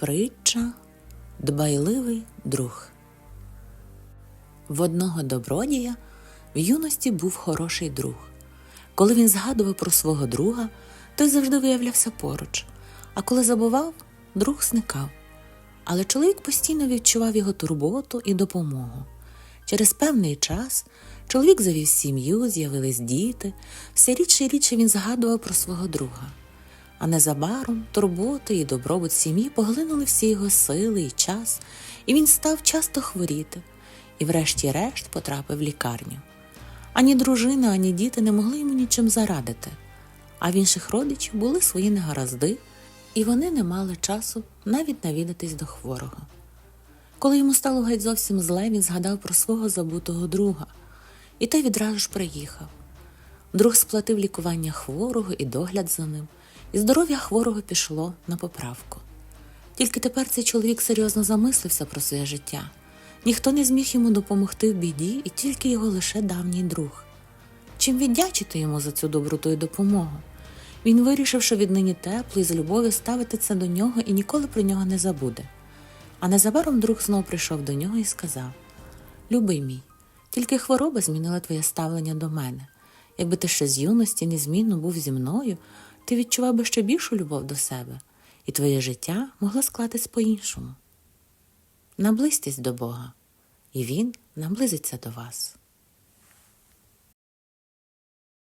Притча Дбайливий друг. В одного добродія в юності був хороший друг. Коли він згадував про свого друга, той завжди виявлявся поруч, а коли забував, друг зникав. Але чоловік постійно відчував його турботу і допомогу. Через певний час чоловік завів сім'ю, з'явились діти, все рідше і рідше він згадував про свого друга. А незабаром турботи і добробут сім'ї поглинули всі його сили і час, і він став часто хворіти, і врешті-решт потрапив в лікарню. Ані дружина, ані діти не могли йому нічим зарадити, а в інших родичів були свої негаразди, і вони не мали часу навіть навідатись до хворого. Коли йому стало геть зовсім зле, він згадав про свого забутого друга, і той відразу ж приїхав. Друг сплатив лікування хворого і догляд за ним, і здоров'я хворого пішло на поправку. Тільки тепер цей чоловік серйозно замислився про своє життя. Ніхто не зміг йому допомогти в біді, і тільки його лише давній друг. Чим віддячити йому за цю доброту і допомогу? Він вирішив, що віднині тепло і з любов'ю ставитися до нього і ніколи про нього не забуде. А незабаром друг знов прийшов до нього і сказав: Любий мій, тільки хвороба змінила твоє ставлення до мене. Якби ти ще з юності незмінно був зі мною, ти відчував би ще більшу любов до себе, і твоє життя могло склатись по-іншому. Наблизьтесь до Бога, і Він наблизиться до вас.